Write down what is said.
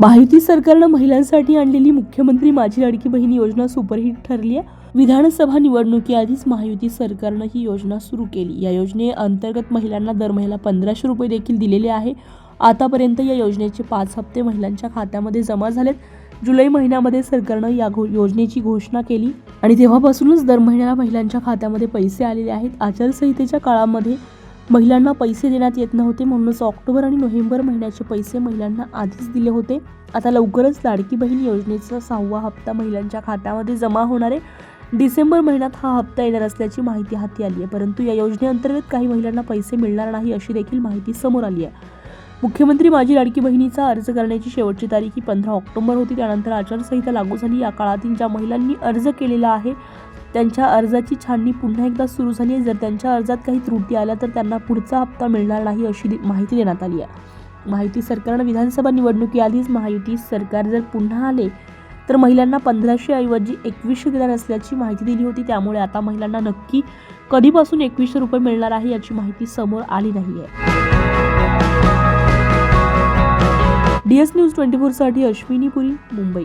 महायुती सरकारनं महिलांसाठी आणलेली मुख्यमंत्री माझी लाडकी बहीण योजना सुपरहिट ठरली आहे. विधानसभा निवडणुकीआधीच महायुती सरकारनं ही योजना सुरू केली. या योजनेअंतर्गत महिलांना दर महिला पंधराशे रुपये देखील दिलेले आहे. आतापर्यंत या योजनेचे पाच हप्ते महिलांच्या खात्यामध्ये जमा झालेत. जुलै महिन्यामध्ये सरकारनं या घो योजनेची घोषणा केली आणि तेव्हापासूनच दर महिन्याला महिलांच्या खात्यामध्ये पैसे आलेले आहेत. आचारसंहितेच्या काळामध्ये महिलांना पैसे देण्यात येत नव्हते म्हणूनच ऑक्टोबर आणि नोव्हेंबर महिन्याचे पैसे महिलांना आधीच दिले होते. आता लवकरच लाडकी बहीण योजनेचा सहावा हप्ता महिलांच्या खात्यामध्ये जमा होणार आहे. डिसेंबर महिन्यात हा हप्ता येणार असल्याची माहिती हाती आली आहे. परंतु या योजनेअंतर्गत काही महिलांना पैसे मिळणार नाही अशी देखील माहिती समोर आली आहे. मुख्यमंत्री माझी लाडकी बहिणीचा अर्ज करण्याची शेवटची तारीख ही पंधरा ऑक्टोबर होती. त्यानंतर आचारसंहिता लागू झाली. या काळातील ज्या महिलांनी अर्ज केलेला आहे त्यांच्या अर्जाची छाननी पुन्हा एकदा सुरू झाली आहे. जर त्यांच्या अर्जात काही त्रुटी आल्या तर त्यांना पुढचा हप्ता मिळणार नाही अशी माहिती देण्यात आली आहे. माहिती सरकारनं विधानसभा निवडणुकीआधीच महायुती सरकार जर पुन्हा आले तर महिलांना पंधराशे ऐवजी एकवीसशे देणार असल्याची माहिती दिली होती. त्यामुळे आता महिलांना नक्की कधीपासून एकवीसशे रुपये मिळणार आहे याची माहिती समोर आली नाही आहे. डी एस न्यूज ट्वेंटी फोरसाठी अश्विनी पुरी मुंबई.